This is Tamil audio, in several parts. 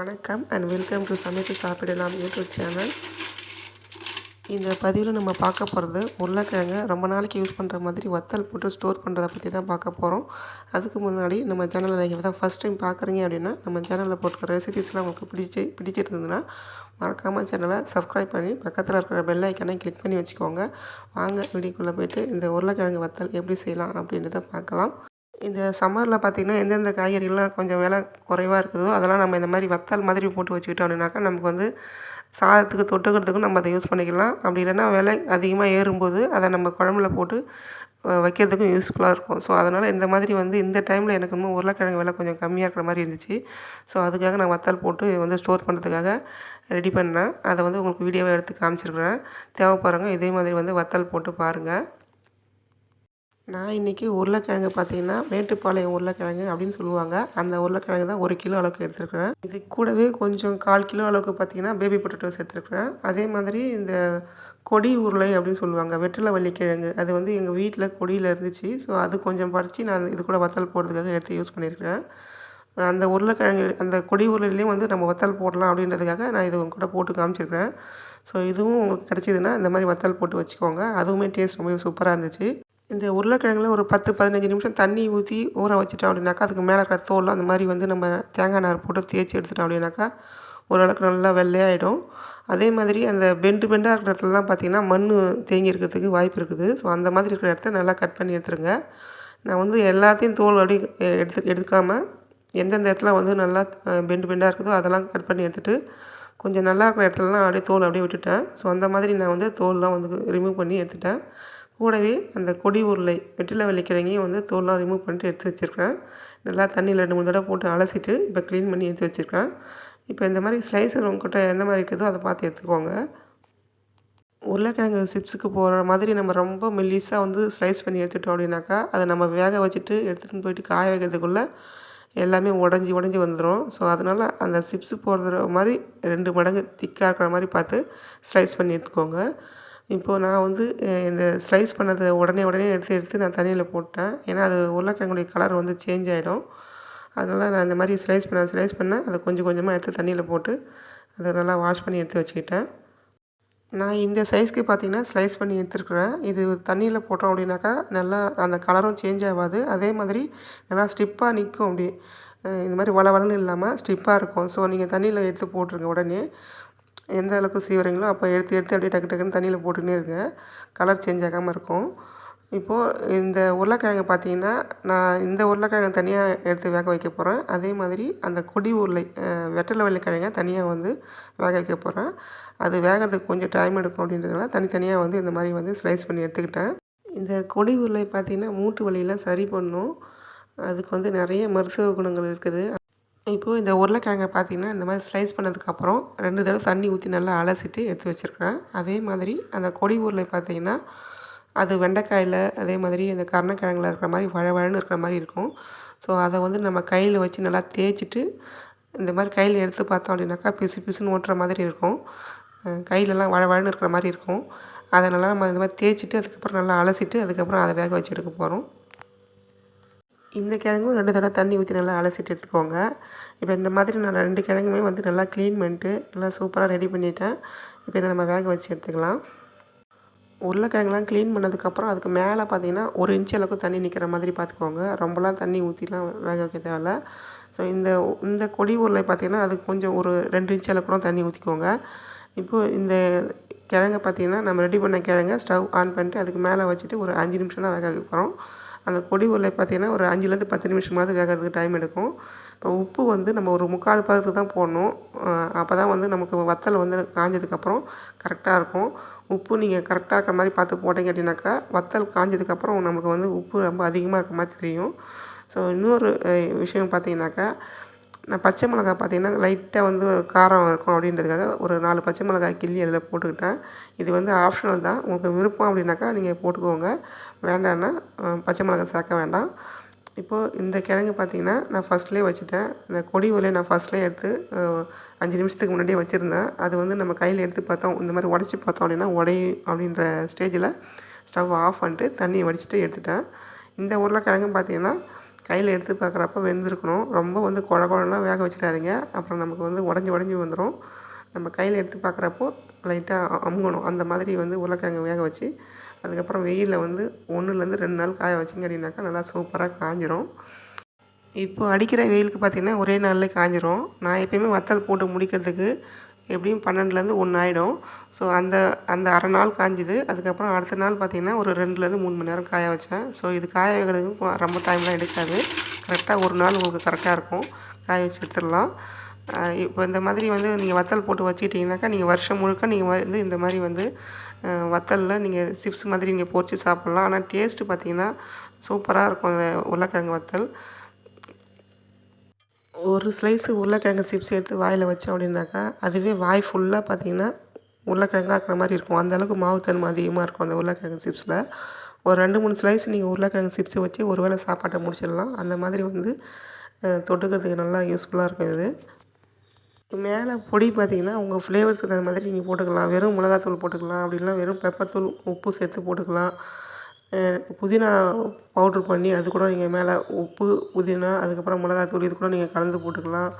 வணக்கம் அண்ட் வெல்கம் டு சமைத்து சாப்பிடலாம் யூடியூப் சேனல் இந்த பதிவில் நம்ம பார்க்க போகிறது உருளைக்கிழங்கு. ரொம்ப நாளைக்கு யூஸ் பண்ணுற மாதிரி வத்தல் போட்டு ஸ்டோர் பண்ணுறதை பற்றி தான் பார்க்க போகிறோம் அதுக்கு முன்னாடி நம்ம சேனலில் நீங்கள் தான் ஃபஸ்ட் டைம் பார்க்குறீங்க அப்படின்னா நம்ம சேனலில் போட்டுக்கிற ரெசிபிஸ்லாம் உங்களுக்கு பிடிச்சி பிடிச்சிருந்ததுன்னா மறக்காமல் சேனலை சப்ஸ்கிரைப் பண்ணி பக்கத்தில் இருக்கிற பெல் ஐக்கனை கிளிக் பண்ணி வச்சுக்கோங்க. வாங்க வீடியோக்குள்ளே போயிட்டு இந்த உருளைக்கிழங்கு வத்தல் எப்படி செய்யலாம் அப்படின்றத பார்க்கலாம். இந்த சம்மரில் பார்த்திங்கன்னா எந்தெந்த காய்கறிகள்லாம் கொஞ்சம் விலை குறைவாக இருக்குதோ அதெல்லாம் நம்ம இந்த மாதிரி வத்தல் மாதிரி போட்டு வச்சுக்கிட்டோம் அப்படின்னாக்கா நமக்கு வந்து சாதத்துக்கு தொட்டுக்கிறதுக்கும் நம்ம அதை யூஸ் பண்ணிக்கலாம். அப்படி இல்லைன்னா விலை அதிகமாக ஏறும்போது அதை நம்ம குழம்புல போட்டு வைக்கிறதுக்கும் யூஸ்ஃபுல்லாக இருக்கும். ஸோ அதனால் இந்த மாதிரி வந்து இந்த டைமில் எனக்கு இன்னும் உருளைக்கிழங்கு விலை கொஞ்சம் கம்மியாக இருக்கிற மாதிரி இருந்துச்சு. ஸோ அதுக்காக நான் வத்தல் போட்டு வந்து ஸ்டோர் பண்ணுறதுக்காக ரெடி பண்ணேன். அதை வந்து உங்களுக்கு வீடியோவை எடுத்து காமிச்சிருக்கிறேன். தேவைப்படுறவங்க இதே மாதிரி வந்து வத்தல் போட்டு பாருங்கள் நான் இன்றைக்கி உருளைக்கிழங்கு பார்த்தீங்கன்னா மேட்டுப்பாளையம் உருளைக்கிழங்கு அப்படின்னு சொல்லுவாங்க. அந்த உருளைக்கிழங்கு தான் ஒரு கிலோ அளவுக்கு எடுத்துருக்கிறேன். இது கூடவே கொஞ்சம் கால் கிலோ அளவுக்கு பார்த்தீங்கன்னா பேபி பொட்டேட்டோஸ் எடுத்துருக்குறேன் அதே மாதிரி இந்த கொடி உருளை அப்படின்னு சொல்லுவாங்க. வெற்றிலை வள்ளிக்கிழங்கு. அது வந்து எங்கள் வீட்டில் கொடியில் இருந்துச்சு. ஸோ அது கொஞ்சம் பறித்து நான் இது கூட வத்தல் போடுறதுக்காக எடுத்து யூஸ் பண்ணியிருக்கிறேன் அந்த உருளைக்கிழங்கு அந்த கொடி உருளையிலையும் வந்து நம்ம வத்தல் போடலாம் அப்படின்றதுக்காக நான் இது உங்க கூட போட்டு காமிச்சிருக்கிறேன். ஸோ இதுவும் உங்களுக்கு கிடச்சிதுன்னா இந்த மாதிரி வத்தல் போட்டு வச்சுக்கோங்க. அதுவுமே டேஸ்ட் ரொம்பவே சூப்பராக இருந்துச்சு. இந்த உருளைக்கிழங்குல ஒரு பத்து பதினஞ்சு நிமிஷம் தண்ணி ஊற்றி ஊற வச்சுட்டோம் அப்படின்னாக்கா அதுக்கு மேலே இருக்கிற தோல் அந்த மாதிரி வந்து நம்ம தேங்காய் நார் போட்டு தேய்ச்சி எடுத்துட்டோம் அப்படின்னாக்கா ஓரளவுக்கு நல்லா வெள்ளையாயிடும். அதே மாதிரி அந்த பெண்டு பெண்டாக இருக்கிற இடத்துலலாம் பார்த்திங்கன்னா மண் தேங்கி இருக்கிறதுக்கு வாய்ப்பு இருக்குது. ஸோ அந்த மாதிரி இருக்கிற இடத்த நல்லா கட் பண்ணி எடுத்துருங்க. நான் வந்து எல்லாத்தையும் தோல் அப்படியே எடுத்து எடுக்காமல் எந்தெந்த இடத்துல வந்து நல்லா பெண்டு பெண்டாக இருக்குதோ அதெல்லாம் கட் பண்ணி எடுத்துகிட்டு கொஞ்சம் நல்லா இருக்கிற இடத்துலலாம் அப்படியே தோல் அப்படியே விட்டுட்டேன். ஸோ அந்த மாதிரி நான் வந்து தோல்லாம் வந்து ரிமூவ் பண்ணி எடுத்துட்டேன். கூடவே அந்த கொடி உருளை வெற்றிலை வெள்ளிக்கிழங்கையும் வந்து தோல்லாம் ரிமூவ் பண்ணிட்டு எடுத்து வச்சுருக்கேன். நல்லா தண்ணியில் ரெண்டு மூணு தடவை போட்டு அலசிட்டு இப்போ க்ளீன் பண்ணி எடுத்து வச்சுருக்கேன். இப்போ இந்த மாதிரி ஸ்லைசர் உங்ககிட்ட எந்த மாதிரி இருக்குதோ அதை பார்த்து எடுத்துக்கோங்க. உருளைக்கிழங்கு சிப்ஸுக்கு போகிற மாதிரி நம்ம ரொம்ப மெல்லிஸாக வந்து ஸ்லைஸ் பண்ணி எடுத்துட்டோம் அப்படின்னாக்கா அதை நம்ம வேக வச்சுட்டு எடுத்துகிட்டு போயிட்டு காய வைக்கிறதுக்குள்ளே எல்லாமே உடஞ்சி உடஞ்சி வந்துடும் ஸோ அதனால் அந்த சிப்ஸு போடுற மாதிரி ரெண்டு மடங்கு திக்காக இருக்கிற மாதிரி பார்த்து ஸ்லைஸ் பண்ணி எடுத்துக்கோங்க. இப்போது நான் வந்து இந்த ஸ்லைஸ் பண்ணதை உடனே உடனே எடுத்து எடுத்து நான் தண்ணியில் போட்டேன். ஏன்னா அது உருளைக்கிழங்குடைய கலர் வந்து சேஞ்ச் ஆகிடும் அதனால் நான் இந்த மாதிரி ஸ்லைஸ் பண்ண ஸ்லைஸ் பண்ணேன் அதை கொஞ்சம் கொஞ்சமாக எடுத்து தண்ணியில் போட்டு அதை நல்லா வாஷ் பண்ணி எடுத்து வச்சுக்கிட்டேன். நான் இந்த சைஸ்க்கு பார்த்தீங்கன்னா ஸ்லைஸ் பண்ணி எடுத்துருக்குறேன். இது தண்ணியில் போட்டோம் அப்படின்னாக்கா நல்லா அந்த கலரும் சேஞ்ச் ஆகாது. அதே மாதிரி நல்லா ஸ்டிப்பாக நிற்கும் அப்படி இந்த மாதிரி வள வளன்னு இல்லாமல் ஸ்டிப்பாக இருக்கும். ஸோ நீங்கள் தண்ணியில் எடுத்து போட்டுருங்க உடனே. எந்த அளவுக்கு சீவுறீங்களோ அப்போ எடுத்து எடுத்து அப்படியே டக்கு டக்குன்னு தண்ணியில் போட்டுன்னே இருங்க. கலர் சேஞ்ச் ஆகாமல் இருக்கும். இப்போது இந்த உருளைக்கிழங்கு பார்த்தீங்கன்னா நான் இந்த உருளைக்கிழங்கு தனியாக எடுத்து வேக வைக்க போகிறேன் அதே மாதிரி அந்த கொடி உருளை வெட்டலை வெற்றிலை வெள்ளைக்கிழங்கை தனியாக வந்து வேக வைக்க போகிறேன் அது வேகிறதுக்கு கொஞ்சம் டைம் எடுக்கும் அப்படின்றதுனால தனித்தனியாக வந்து இந்த மாதிரி வந்து ஸ்லைஸ் பண்ணி எடுத்துக்கிட்டேன். இந்த கொடி உருளை பார்த்திங்கன்னா மூட்டு வலியெல்லாம் சரி பண்ணும். அதுக்கு வந்து நிறைய மருத்துவ குணங்கள் இருக்குது. இப்போது இந்த உருளைக்கிழங்கை பார்த்தீங்கன்னா இந்த மாதிரி ஸ்லைஸ் பண்ணதுக்கப்புறம் ரெண்டு தடவை தண்ணி ஊற்றி நல்லா அலசிட்டு எடுத்து வச்சுருக்கிறேன். அதே மாதிரி அந்த கொடி உருளை பார்த்தீங்கன்னா அது வெண்டைக்காயில் அதே மாதிரி அந்த கருணக்கிழங்கில் இருக்கிற மாதிரி வழவழன்னு இருக்கிற மாதிரி இருக்கும். ஸோ அதை வந்து நம்ம கையில் வச்சு நல்லா தேய்ச்சிட்டு இந்த மாதிரி கையில் எடுத்து பார்த்தோம் அப்படின்னாக்கா பிசு பிசுன்னு ஓட்டுற மாதிரி இருக்கும். கையிலலாம் வழவழன்னு இருக்கிற மாதிரி இருக்கும். அதை நல்லா நம்ம இந்த மாதிரி தேய்ச்சிட்டு அதுக்கப்புறம் நல்லா அலசிட்டு அதுக்கப்புறம் அதை வேக வச்சு எடுக்க போகிறோம் இந்த கிழங்கும் ரெண்டு தடவை தண்ணி ஊற்றி நல்லா அலசிட்டு எடுத்துக்கோங்க. இப்போ இந்த மாதிரி நான் ரெண்டு கிழங்குமே வந்து நல்லா க்ளீன் பண்ணிட்டு நல்லா சூப்பராக ரெடி பண்ணிட்டேன். இப்போ இதை நம்ம வேக வச்சு எடுத்துக்கலாம். உருளைக்கிழங்குலாம் க்ளீன் பண்ணதுக்கப்புறம் அதுக்கு மேலே பார்த்தீங்கன்னா ஒரு இன்ச் அளவுக்கு தண்ணி நிற்கிற மாதிரி பார்த்துக்கோங்க ரொம்பலாம் தண்ணி ஊற்றிலாம் வேக வைக்க தேவையில்ல. ஸோ இந்த இந்த கொடி உருளை பார்த்தீங்கன்னா அதுக்கு கொஞ்சம் ஒரு ரெண்டு இன்ச் அளவுக்கு கூட தண்ணி ஊற்றிக்கோங்க இப்போது இந்த கிழங்க பார்த்திங்கன்னா நம்ம ரெடி பண்ண கிழங்கை ஸ்டவ் ஆன் பண்ணிட்டு அதுக்கு மேலே வச்சுட்டு ஒரு அஞ்சு நிமிஷம் தான் வேக வைக்க போகிறோம் அந்த கொடி உருளை பார்த்தீங்கன்னா ஒரு அஞ்சுலேருந்து பத்து நிமிஷமாவது வேகிறதுக்கு டைம் எடுக்கும். இப்போ உப்பு வந்து நம்ம ஒரு முக்கால் பதத்துக்கு தான் போடணும். அப்போ தான் வந்து நமக்கு வத்தல் வந்து காஞ்சதுக்கப்புறம் கரெக்டாக இருக்கும். உப்பு நீங்கள் கரெக்டாக இருக்கிற மாதிரி பார்த்து போட்டீங்க அப்படின்னாக்கா வத்தல் காஞ்சதுக்கப்புறம் நமக்கு வந்து உப்பு ரொம்ப அதிகமாக இருக்கிற மாதிரி தெரியும். ஸோ இன்னொரு விஷயம் பார்த்தீங்கன்னாக்கா நான் பச்சை மிளகா பார்த்தீங்கன்னா லைட்டாக வந்து காரம் இருக்கும் அப்படின்றதுக்காக ஒரு நாலு பச்சை மிளகாய் கிள்ளி அதில் போட்டுக்கிட்டேன். இது வந்து ஆப்ஷனல் தான். உங்களுக்கு விருப்பம் அப்படின்னாக்கா நீங்கள் போட்டுக்கோங்க. வேண்டான்னா பச்சை மிளகாய் சேர்க்க வேண்டாம். இப்போது இந்த கிழங்கு பார்த்தீங்கன்னா நான் ஃபஸ்ட்லேயே வச்சுட்டேன். இந்த கொடி உலையை நான் ஃபஸ்ட்லேயே எடுத்து அஞ்சு நிமிஷத்துக்கு முன்னாடியே வச்சுருந்தேன். அது வந்து நம்ம கையில் எடுத்து பார்த்தோம். இந்த மாதிரி உடச்சி பார்த்தோம் அப்படின்னா உடையும் அப்படின்ற ஸ்டேஜில் ஸ்டவ் ஆஃப் பண்ணிட்டு தண்ணியை வடிச்சிட்டு எடுத்துட்டேன். இந்த உருளைக்கிழங்கும் பார்த்தீங்கன்னா கையில் எடுத்து பார்க்குறப்ப வெந்திருக்கணும். ரொம்ப வந்து குழ குழலாம் வேக வச்சிடாதீங்க. அப்புறம் நமக்கு வந்து உடஞ்சி உடஞ்சி வந்துடும் நம்ம கையில் எடுத்து பார்க்குறப்போ லைட்டாக அமுங்கணும். அந்த மாதிரி வந்து உருளைக்கிழங்கு வேக வச்சு அதுக்கப்புறம் வெயிலில் வந்து ஒன்றுலேருந்து ரெண்டு நாள் காய வச்சிங்க அப்படின்னாக்கா நல்லா சூப்பராக காஞ்சிரும். இப்போ அடிக்கிற வெயிலுக்கு பார்த்திங்கன்னா ஒரே நாளில் காஞ்சிரும். நான் எப்பயுமே வத்தல் போட்டு முடிக்கிறதுக்கு எப்படியும் பன்னெண்டுலேருந்து ஒன்று ஆகிடும் ஸோ அந்த அந்த அரை நாள் காஞ்சிது. அதுக்கப்புறம் அடுத்த நாள் பார்த்திங்கன்னா ஒரு ரெண்டுலேருந்து மூணு மணி நேரம் காய வச்சேன். ஸோ இது காய வைக்கிறதுக்கு ரொம்ப டைம்லாம் எடுக்காது. கரெக்டாக ஒரு நாள் உங்களுக்கு கரெக்டாக இருக்கும். காய வச்சு எடுத்துடலாம். இப்போ இந்த மாதிரி வந்து நீங்கள் வத்தல் போட்டு வச்சுக்கிட்டிங்கனாக்கா நீங்கள் வருஷம் முழுக்க நீங்கள் வந்து இந்த மாதிரி வந்து வத்தலில் நீங்கள் சிப்ஸ் மாதிரி நீங்கள் பொறிச்சு சாப்பிட்லாம். ஆனால் டேஸ்ட்டு பார்த்திங்கன்னா சூப்பராக இருக்கும் அந்த உருளைக்கிழங்கு வத்தல். ஒரு ஸ்லைஸு உருளைக்கிழங்கு சிப்ஸ் எடுத்து வாயில் வச்சோம் அப்படின்னாக்கா அதுவே வாய் ஃபுல்லாக பார்த்திங்கன்னா உருளைக்கிழங்காக்கிற மாதிரி இருக்கும். அந்தளவுக்கு மாவுத்தன்மை அதிகமாக இருக்கும் அந்த உருளைக்கிழங்கு சிப்ஸில் ஒரு ரெண்டு மூணு ஸ்லைஸ் நீங்கள் உருளைக்கிழங்கு சிப்ஸை வச்சு ஒரு வேளை சாப்பாட்டை முடிச்சிடலாம். அந்த மாதிரி வந்து தொட்டுக்கிறதுக்கு நல்லா யூஸ்ஃபுல்லாக இருக்கும் இது. மேலே பொடி பார்த்திங்கன்னா உங்கள் ஃப்ளேவருக்கு தகுந்த மாதிரி நீங்கள் போட்டுக்கலாம். வெறும் மிளகாத்தூள் போட்டுக்கலாம். அப்படின்னா வெறும் பெப்பர் தூள் உப்பு சேர்த்து போட்டுக்கலாம். புதினா பவுட்ரு பண்ணி அது கூட நீங்கள் மேலே உப்பு புதினா அதுக்கப்புறம் மிளகாத்தூள் இது கூட நீங்கள் கலந்து போட்டுக்கலாம்.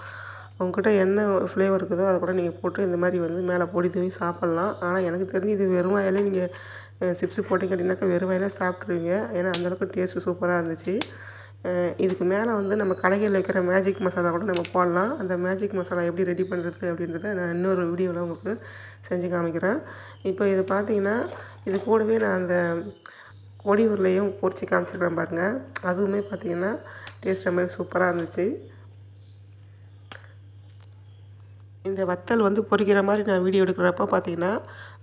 உங்ககிட்ட என்ன ஃப்ளேவர் இருக்குதோ அதை கூட நீங்கள் போட்டு இந்த மாதிரி வந்து மேலே பொடி தூவி சாப்பிட்லாம். ஆனால் எனக்கு தெரிஞ்சு இது வெறும் வாயிலே நீங்கள் சிப்ஸு போட்டிங்க அப்படின்னாக்கா வெறும் வாயிலே சாப்பிட்ருவீங்க ஏன்னா அந்தளவுக்கு டேஸ்ட்டு சூப்பராக இருந்துச்சு. இதுக்கு மேலே வந்து நம்ம கடைகளில் வைக்கிற மேஜிக் மசாலா கூட நம்ம போடலாம். அந்த மேஜிக் மசாலா எப்படி ரெடி பண்ணுறது அப்படின்றத நான் இன்னொரு வீடியோவில் உங்களுக்கு செஞ்சு காமிக்கிறேன். இப்போ இது பார்த்தீங்கன்னா இது கூடவே நான் அந்த கொடி உருளையும் பொரிச்சு காமிச்சிருக்கேன் பாருங்கள் அதுவுமே பார்த்திங்கன்னா டேஸ்ட் ரொம்பவே சூப்பராக இருந்துச்சு. இந்த வத்தல் வந்து பொரிக்கிற மாதிரி நான் வீடியோ எடுக்கிறப்ப பார்த்தீங்கன்னா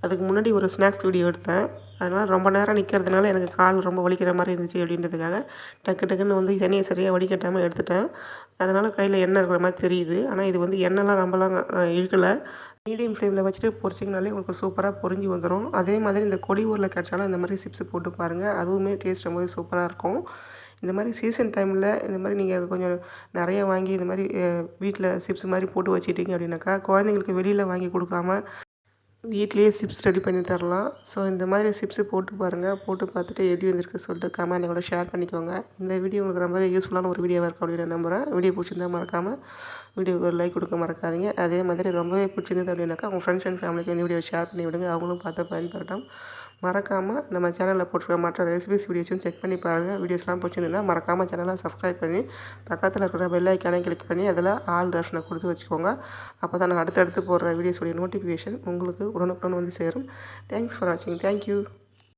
அதுக்கு முன்னாடி ஒரு ஸ்நாக்ஸ் வீடியோ எடுத்தேன். அதனால் ரொம்ப நேரம் நிற்கிறதுனால எனக்கு கால் ரொம்ப வலிக்கிற மாதிரி இருந்துச்சு அப்படின்றதுக்காக டக்கு டக்குன்னு வந்து எண்ணெயை சரியாக வடிகட்டாமல் எடுத்துட்டேன். அதனால் கையில் எண்ணெய் இருக்கிற மாதிரி தெரியுது. ஆனால் இது வந்து எண்ணெய்லாம் ரொம்பலாம் இழுக்கலை. மீடியம் ஃப்ளேமில் வச்சுட்டு பொரிச்சிங்கனாலே உங்களுக்கு சூப்பராக பொரிஞ்சு வந்துடும் அதே மாதிரி இந்த கொடி ஊரில் கிடச்சாலும் இந்த மாதிரி சிப்ஸ் போட்டு பாருங்கள் அதுவுமே டேஸ்ட் ரொம்பவே சூப்பராக இருக்கும். இந்த மாதிரி சீசன் டைமில் இந்த மாதிரி நீங்கள் கொஞ்சம் நிறைய வாங்கி இந்த மாதிரி வீட்டில் சிப்ஸ் மாதிரி போட்டு வச்சுட்டீங்க அப்படின்னாக்கா குழந்தைங்களுக்கு வெளியில் வாங்கி கொடுக்காம வீட்லேயே சிப்ஸ் ரெடி பண்ணி தரலாம். ஸோ இந்த மாதிரி சிப்ஸு போட்டு பாருங்கள் போட்டு பார்த்துட்டு எப்படி வந்திருக்கு சொல்லிட்டு கமெண்ட் கூட ஷேர் பண்ணிக்கோங்க. இந்த வீடியோ உங்களுக்கு ரொம்பவே யூஸ்ஃபுல்லான ஒரு வீடியோவாக இருக்கும் அப்படின்னு நம்புகிறேன் வீடியோ பிடிச்சிருந்தால் மறக்காமல் வீடியோக்கு ஒரு லைக் கொடுக்க மறக்காதீங்க. அதே மாதிரி ரொம்பவே பிடிச்சிருந்தது அப்படின்னாக்கா உங்கள் ஃப்ரெண்ட்ஸ் அண்ட் ஃபேமிலிக்கு இந்த வீடியோ ஷேர் பண்ணி விடுங்க. அவங்களும் பார்த்து பயன்பெறட்டும். மறக்காமல் நம்ம சேனலில் போட்டுருக்க மற்ற ரெசிபிஸ் வீடியோஸும் செக் பண்ணி பாருங்கள் வீடியோஸ்லாம் பிடிச்சிருந்ததுன்னா மறக்காமல் சேனலை சப்ஸ்கிரைப் பண்ணி பக்கத்தில் இருக்கிற பெல் ஐக்கானே கிளிக் பண்ணி அதில் ஆல் ரேஷனை கொடுத்து வச்சுக்கோங்க. அப்போ தான் நான் அடுத்தடுத்து போடுற வீடியோஸுடைய நோட்டிஃபிகேஷன் உங்களுக்கு உடனுக்குடன் வந்து சேரும். தேங்க்ஸ் ஃபார் வாட்சிங் தேங்க்யூ